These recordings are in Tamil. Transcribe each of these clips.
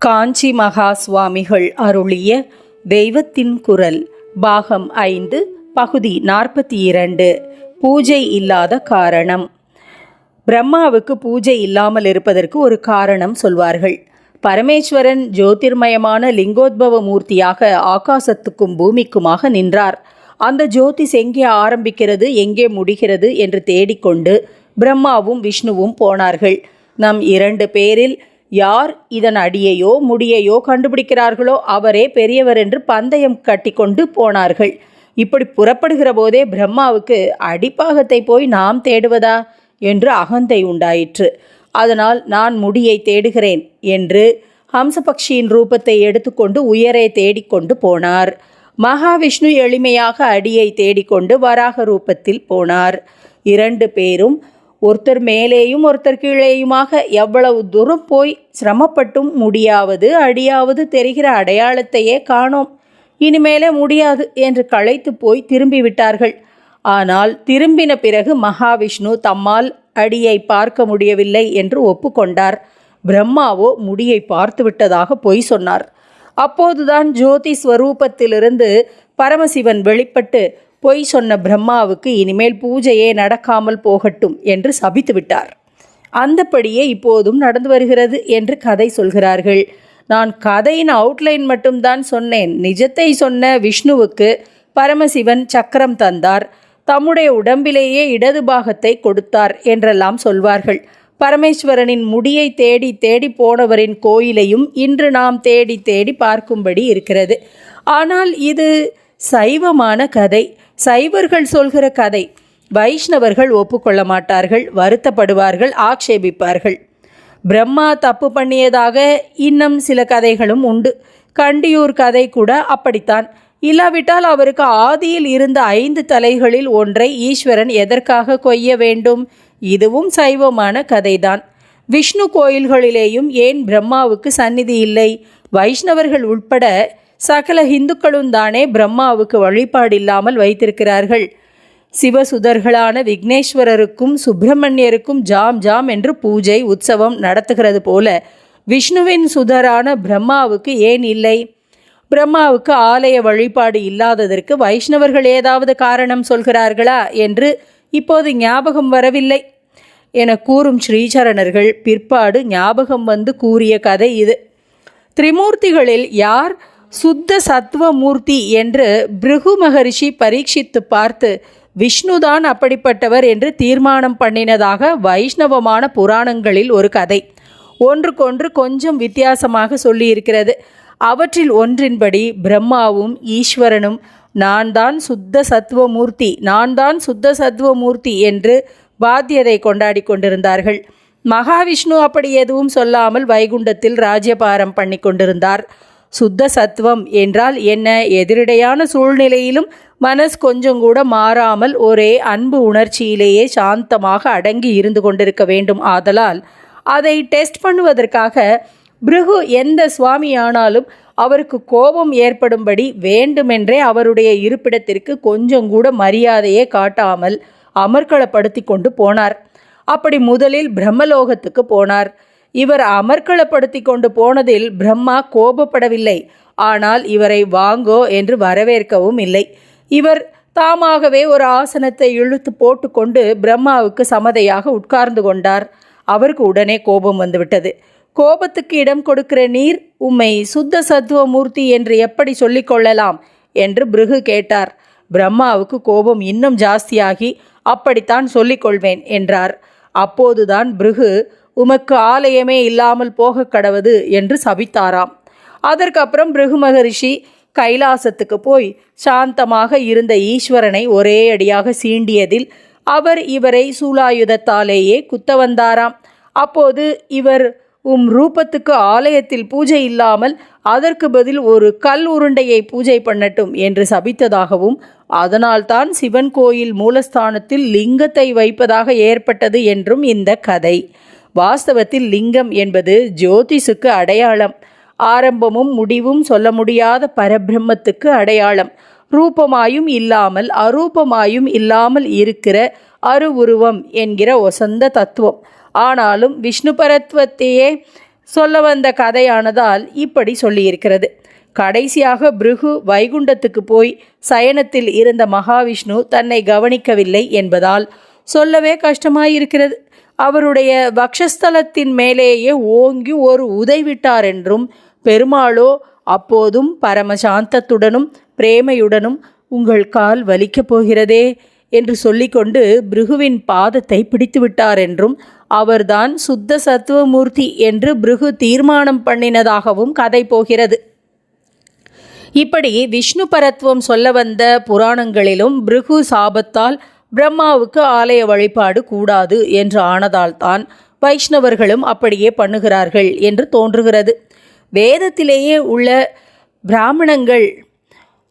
காஞ்சி மகா சுவாமிகள் அருளிய தெய்வத்தின் குரல் பாகம் ஐந்து பகுதி நாற்பத்தி இரண்டு பூஜை இல்லாத காரணம். பிரம்மாவுக்கு பூஜை இல்லாமல் இருப்பதற்கு ஒரு காரணம் சொல்வார்கள். பரமேஸ்வரன் ஜோதிர்மயமான லிங்கோத்பவ மூர்த்தியாக ஆகாசத்துக்கும் பூமிக்குமாக நின்றார். அந்த ஜோதிஸ் எங்கே ஆரம்பிக்கிறது எங்கே முடிகிறது என்று தேடிக்கொண்டு பிரம்மாவும் விஷ்ணுவும் போனார்கள். நம் இரண்டு பேரில் யார் இதன் அடியையோ முடியையோ கண்டுபிடிக்கிறார்களோ அவரே பெரியவர் என்று பந்தயம் கட்டிக்கொண்டு போனார்கள். இப்படி புறப்படுகிற போதே பிரம்மாவுக்கு அடிப்பாகத்தை போய் நாம் தேடுவதா என்று அகந்தை உண்டாயிற்று. அதனால் நான் முடியை தேடுகிறேன் என்று ஹம்சபக்ஷியின் ரூபத்தை எடுத்துக்கொண்டு உயரே தேடிக்கொண்டு போனார். மகாவிஷ்ணு எளிமையாக அடியை தேடிக்கொண்டு வராக ரூபத்தில் போனார். இரண்டு பேரும் ஒருத்தர் மேலேயும் ஒருத்தர் கீழேயுமாக எவ்வளவு தூரம் போய் சிரமப்பட்டும் முடியாவது அடியாவது தெரிகிற அடையாளத்தையே காணோம். இனிமேலே முடியாது என்று களைத்து போய் திரும்பி விட்டார்கள் ஆனால் திரும்பின பிறகு மகாவிஷ்ணு தம்மால் அடியை பார்க்க முடியவில்லை என்று ஒப்புக்கொண்டார். பிரம்மாவோ முடியை பார்த்து விட்டதாக பொய் சொன்னார். அப்போதுதான் ஜோதி ஸ்வரூபத்திலிருந்து பரமசிவன் வெளிப்பட்டு பொய் சொன்ன பிரம்மாவுக்கு இனிமேல் பூஜையே நடக்காமல் போகட்டும் என்று சபித்து விட்டார். அந்தப்படியே இப்போதும் நடந்து வருகிறது என்று கதை சொல்கிறார்கள். நான் கதையின் அவுட்லைன் மட்டும்தான் சொன்னேன். நிஜத்தை சொன்ன விஷ்ணுவுக்கு பரமசிவன் சக்கரம் தந்தார். தம்முடைய உடம்பிலேயே இடது பாகத்தை கொடுத்தார் என்றெல்லாம் சொல்வார்கள். பரமேஸ்வரனின் முடியை தேடி தேடி போனவரின் கோயிலையும் இன்று நாம் தேடி தேடி பார்க்கும்படி இருக்கிறது. ஆனால் இது சைவமான கதை. சைவர்கள் சொல்கிற கதை. வைஷ்ணவர்கள் ஒப்புக்கொள்ள மாட்டார்கள் வருத்தப்படுவார்கள் ஆக்ஷேபிப்பார்கள். பிரம்மா தப்பு பண்ணியதாக இன்னும் சில கதைகளும் உண்டு. கண்டியூர் கதை கூட அப்படித்தான். இல்லாவிட்டால் அவருக்கு ஆதியில் இருந்த ஐந்து தலைகளில் ஒன்றை ஈஸ்வரன் எதற்காக கொய்ய வேண்டும்? இதுவும் சைவமான கதைதான். விஷ்ணு கோயில்களிலேயும் ஏன் பிரம்மாவுக்கு சந்நிதி இல்லை? வைஷ்ணவர்கள் உட்பட சகல இந்துக்களும் தானே பிரம்மாவுக்கு வழிபாடு இல்லாமல் வைத்திருக்கிறார்கள். சிவசுதர்களான விக்னேஸ்வரருக்கும் சுப்பிரமணியருக்கும் ஜாம் ஜாம் என்று பூஜை உற்சவம் நடத்துகிறது போல விஷ்ணுவின் சுதரான பிரம்மாவுக்கு ஏன் இல்லை? பிரம்மாவுக்கு ஆலய வழிபாடு இல்லாததற்கு வைஷ்ணவர்கள் ஏதாவது காரணம் சொல்கிறார்களா என்று இப்போது ஞாபகம் வரவில்லை. என கூறும் ஸ்ரீசரணர்கள் பிற்பாடு ஞாபகம் வந்து கூறிய கதை இது. திரிமூர்த்திகளில் யார் சுத்த சத்வமூர்த்தி என்று பிருகு மகரிஷி பரீட்சித்து பார்த்து விஷ்ணுதான் அப்படிப்பட்டவர் என்று தீர்மானம் பண்ணினதாக வைஷ்ணவமான புராணங்களில் ஒரு கதை. ஒன்றுக்கொன்று கொஞ்சம் வித்தியாசமாக சொல்லியிருக்கிறது. அவற்றில் ஒன்றின்படி பிரம்மாவும் ஈஸ்வரனும் நான் தான் சுத்த சத்துவமூர்த்தி நான் தான் சுத்த சத்துவமூர்த்தி என்று பாத்தியதை கொண்டாடி கொண்டிருந்தார்கள். மகாவிஷ்ணு அப்படி எதுவும் சொல்லாமல் வைகுண்டத்தில் ராஜ்யபாரம் பண்ணி கொண்டிருந்தார். சுத்த சத்துவம் என்றால் என்ன? எதிரிடையான சூழ்நிலையிலும் மனஸ் கொஞ்சம் கூட மாறாமல் ஒரே அன்பு உணர்ச்சியிலேயே சாந்தமாக அடங்கி இருந்து கொண்டிருக்க வேண்டும் ஆதலால். அதை டெஸ்ட் பண்ணுவதற்காக பிருகு எந்த சுவாமியானாலும் அவருக்கு கோபம் ஏற்படும்படி வேண்டுமென்றே அவருடைய இருப்பிடத்திற்கு கொஞ்சம் கூட மரியாதையே காட்டாமல் அமர்க்களப்படுத்தி கொண்டு போனார். அப்படி முதலில் பிரம்மலோகத்துக்கு போனார். இவர் அமர்க்களப்படுத்தி கொண்டு போனதில் பிரம்மா கோபப்படவில்லை. ஆனால் இவரை வாங்கோ என்று வரவேற்கவும் இல்லை. இவர் தாமாகவே ஒரு ஆசனத்தை இழுத்து போட்டுக்கொண்டு பிரம்மாவுக்கு சமதையாக உட்கார்ந்து கொண்டார். அவருக்கு உடனே கோபம் வந்துவிட்டது. கோபத்துக்கு இடம் கொடுக்கிற நீர் உம்மை சுத்த சத்துவ மூர்த்தி என்று எப்படி சொல்லிக் கொள்ளலாம்? என்று பிருகு கேட்டார். பிரம்மாவுக்கு கோபம் இன்னும் ஜாஸ்தியாகி அப்படித்தான் சொல்லிக்கொள்வேன் என்றார். அப்போதுதான் பிருகு உமக்கு ஆலயமே இல்லாமல் போக கடவது என்று சபித்தாராம். அதற்கப்புறம் பிருகு மகரிஷி கைலாசத்துக்கு போய் சாந்தமாக இருந்த ஈஸ்வரனை ஒரே அடியாக சீண்டியதில் அவர் இவரை சூலாயுதத்தாலேயே குத்த வந்தாராம். அப்போது இவர் உம் ரூபத்துக்கு ஆலயத்தில் பூஜை இல்லாமல் அதற்கு பதில் ஒரு கல் உருண்டையை பூஜை பண்ணட்டும் என்று சபித்ததாகவும் அதனால்தான் சிவன் கோயில் மூலஸ்தானத்தில் லிங்கத்தை வைப்பதாக ஏற்பட்டது என்றும் இந்த கதை. வாஸ்தவத்தில் லிங்கம் என்பது ஜோதிஷுக்கு அடையாளம். ஆரம்பமும் முடிவும் சொல்ல முடியாத பரபிரம்மத்துக்கு அடையாளம். ரூபமாயும் இல்லாமல் அரூபமாயும் இல்லாமல் இருக்கிற அருவுருவம் என்கிற ஒசந்த தத்துவம். ஆனாலும் விஷ்ணு பரத்வத்தையே சொல்ல வந்த கதையானதால் இப்படி சொல்லியிருக்கிறது. கடைசியாக பிருகு வைகுண்டத்துக்கு போய் சயனத்தில் இருந்த மகாவிஷ்ணு தன்னை கவனிக்கவில்லை என்பதால் சொல்லவே கஷ்டமாயிருக்கிறது. அவருடைய வக்ஷஸ்தலத்தின் மேலேயே ஓங்கி ஒரு உதைவிட்டார் என்றும் பெருமாளோ அப்போதும் பரமசாந்தத்துடனும் பிரேமையுடனும் உங்கள் கால் வலிக்கப் போகிறதே என்று சொல்லிக்கொண்டு பிருகுவின் பாதத்தை பிடித்து விட்டார் என்றும் அவர்தான் சுத்த சத்துவமூர்த்தி என்று பிருகு தீர்மானம் பண்ணினதாகவும் கதை போகிறது. இப்படி விஷ்ணு பரத்துவம் சொல்ல வந்த புராணங்களிலும் பிருகு சாபத்தால் பிரம்மாவுக்கு ஆலய வழிபாடு கூடாது என்று ஆனதால்தான் வைஷ்ணவர்களும் அப்படியே பண்ணுகிறார்கள் என்று தோன்றுகிறது. வேதத்திலேயே உள்ள பிராமணங்கள்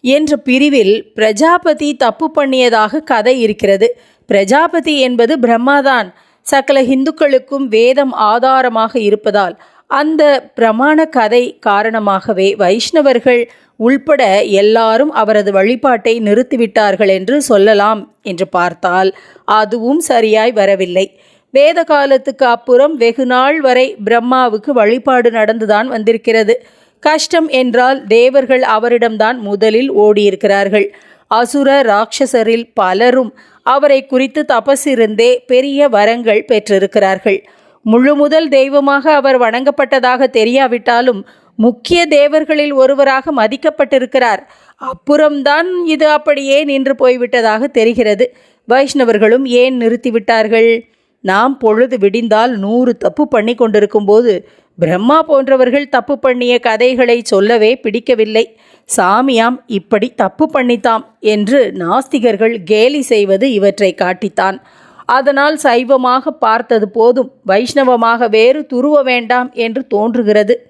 என்ற பிரிவில் பிரஜாபதி தப்பு பண்ணியதாக கதை இருக்கிறது. பிரஜாபதி என்பது பிரம்மாதான். சகல இந்துக்களுக்கும் வேதம் ஆதாரமாக இருப்பதால் அந்த பிரமாண கதை காரணமாகவே வைஷ்ணவர்கள் உள்பட எல்லாரும் அவரது வழிபாட்டை நிறுத்திவிட்டார்கள் என்று சொல்லலாம் என்று பார்த்தால் அதுவும் சரியாய் வரவில்லை. வேத காலத்துக்கு அப்புறம் வெகு நாள் வரை பிரம்மாவுக்கு வழிபாடு நடந்துதான் வந்திருக்கிறது. கஷ்டம் என்றால் தேவர்கள் அவரிடம்தான் முதலில் ஓடியிருக்கிறார்கள். அசுர ராட்சசரில் பலரும் அவரை குறித்து தபசிருந்தே பெரிய வரங்கள் பெற்றிருக்கிறார்கள். முழு முதல் தெய்வமாக அவர் வணங்கப்பட்டதாக தெரியாவிட்டாலும் முக்கிய தேவர்களில் ஒருவராக மதிக்கப்பட்டிருக்கிறார். அப்புறம்தான் இது அப்படியே நின்று போய்விட்டதாக தெரிகிறது. வைஷ்ணவர்களும் ஏன் நிறுத்திவிட்டார்கள்? நாம் பொழுது விடிந்தால் நூறு தப்பு பண்ணி கொண்டிருக்கும் போது பிரம்மா போன்றவர்கள் தப்பு பண்ணிய கதைகளை சொல்லவே பிடிக்கவில்லை. சாமியாம் இப்படி தப்பு பண்ணித்தாம் என்று நாஸ்திகர்கள் கேலி செய்வது இவற்றை காட்டித்தான். அதனால் சைவமாக பார்த்தது போதும் வைஷ்ணவமாக வேறு துருவ வேண்டாம் என்று தோன்றுகிறது.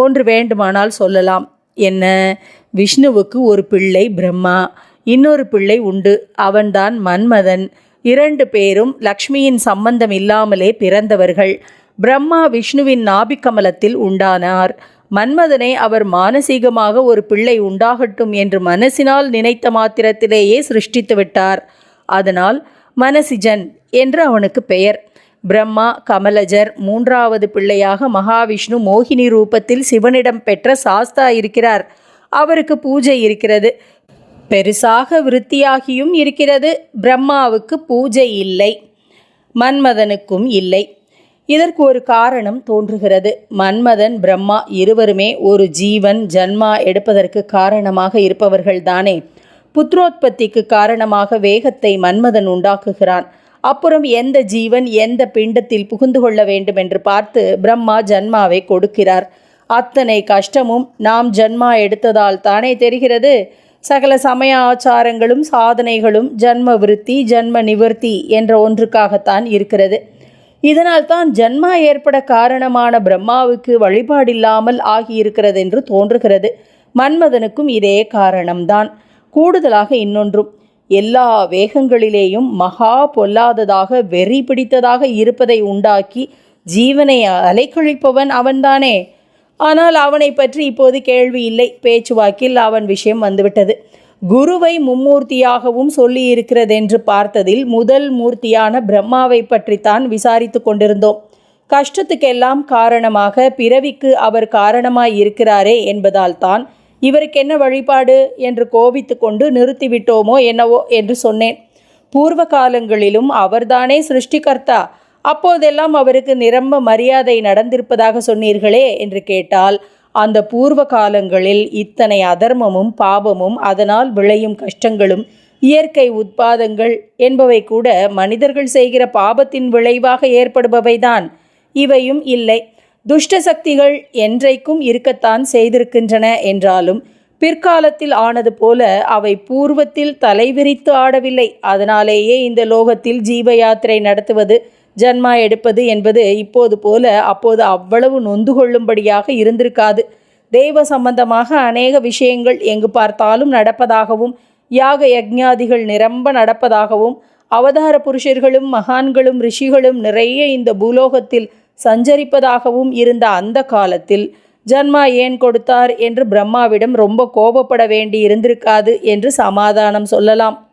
ஒன்று வேண்டுமானால் சொல்லலாம். என்ன? விஷ்ணுவுக்கு ஒரு பிள்ளை பிரம்மா. இன்னொரு பிள்ளை உண்டு. அவன்தான் மன்மதன். இரண்டு பேரும் லக்ஷ்மியின் சம்பந்தம் இல்லாமலே பிறந்தவர்கள். பிரம்மா விஷ்ணுவின் நாபிக்கமலத்தில் உண்டானார். மன்மதனை அவர் மானசீகமாக ஒரு பிள்ளை உண்டாகட்டும் என்று மனசினால் நினைத்த மாத்திரத்திலேயே சிருஷ்டித்து விட்டார் அதனால் மனசிஜன் என்று அவனுக்கு பெயர். பிரம்மா கமலஜர் மூன்றாவது பிள்ளையாக மகாவிஷ்ணு மோகினி ரூபத்தில் சிவனிடம் பெற்ற சாஸ்தா இருக்கிறார். அவருக்கு பூஜை இருக்கிறது. பெருசாக விருத்தியாகியும் இருக்கிறது. பிரம்மாவுக்கு பூஜை இல்லை. மன்மதனுக்கும் இல்லை. இதற்கு ஒரு காரணம் தோன்றுகிறது. மன்மதன் பிரம்மா இருவருமே ஒரு ஜீவன் ஜன்மா எடுப்பதற்கு காரணமாக இருப்பவர்கள் தானே புத்திரோத்பத்திக்கு காரணமாக வேகத்தை மன்மதன் உண்டாக்குகிறான். அப்புறம் எந்த ஜீவன் எந்த பிண்டத்தில் புகுந்து கொள்ள வேண்டும் என்று பார்த்து பிரம்மா ஜன்மாவை கொடுக்கிறார். அத்தனை கஷ்டமும் நாம் ஜன்மா எடுத்ததால் தானே தெரிகிறது? சகல சமய ஆச்சாரங்களும் சாதனைகளும் ஜன்ம விருத்தி ஜன்ம நிவர்த்தி என்ற ஒன்றுக்காகத்தான் இருக்கிறது. இதனால் தான் ஜன்மா ஏற்பட காரணமான பிரம்மாவுக்கு வழிபாடில்லாமல் ஆகியிருக்கிறது என்று தோன்றுகிறது. மன்மதனுக்கும் இதே காரணம்தான். கூடுதலாக இன்னொன்றும். எல்லா வேகங்களிலேயும் மகா பொல்லாததாக வெறி பிடித்ததாக இருப்பதை உண்டாக்கி ஜீவனை அலைக்கழிப்பவன் அவன்தானே? ஆனால் அவனை பற்றி இப்போது கேள்வி இல்லை. பேச்சுவாக்கில் அவன் விஷயம் வந்துவிட்டது. குருவை மும்மூர்த்தியாகவும் சொல்லி இருக்கிறதென்று பார்த்ததில் முதல் மூர்த்தியான பிரம்மாவை பற்றித்தான் விசாரித்து கொண்டிருந்தோம். கஷ்டத்துக்கெல்லாம் காரணமாக பிறவிக்கு அவர் காரணமாய் இருக்கிறாரே என்பதால் தான் இவருக்கு என்ன வழிபாடு என்று கோபித்து கொண்டு நிறுத்திவிட்டோமோ என்னவோ என்று சொன்னேன். பூர்வ காலங்களிலும் அவர்தானே சிருஷ்டிகர்த்தா? அப்போதெல்லாம் அவருக்கு நிரம்ப மரியாதை நடந்திருப்பதாக சொன்னீர்களே என்று கேட்டால் அந்த பூர்வ காலங்களில் இத்தனை அதர்மமும் பாபமும் அதனால் விளையும் கஷ்டங்களும் இயற்கை உட்பாதங்கள் என்பவை கூட மனிதர்கள் செய்கிற பாபத்தின் விளைவாக ஏற்படுபவைதான். இவையும் இல்லை. துஷ்ட சக்திகள் என்றைக்கும் இருக்கத்தான் செய்திருக்கின்றன என்றாலும் பிற்காலத்தில் ஆனது போல அவை பூர்வத்தில் தலைவிரித்து ஆடவில்லை. அதனாலேயே இந்த லோகத்தில் ஜீவ யாத்திரை நடத்துவது ஜன்மா எடுப்பது என்பது இப்போது போல அப்போது அவ்வளவு நொந்து கொள்ளும்படியாக இருந்திருக்காது. தெய்வ சம்பந்தமாக அநேக விஷயங்கள் எங்கு பார்த்தாலும் நடப்பதாகவும் யாக யக்ஞாதிகள் நிரம்ப நடப்பதாகவும் அவதார புருஷர்களும் மகான்களும் ரிஷிகளும் நிறைய இந்த பூலோகத்தில் சஞ்சரிப்பதாகவும் இருந்த அந்த காலத்தில் ஜன்மா ஏன் கொடுத்தார்? என்று பிரம்மாவிடம் ரொம்ப கோபப்பட வேண்டி இருந்திருக்காது என்று சமாதானம் சொல்லலாம்.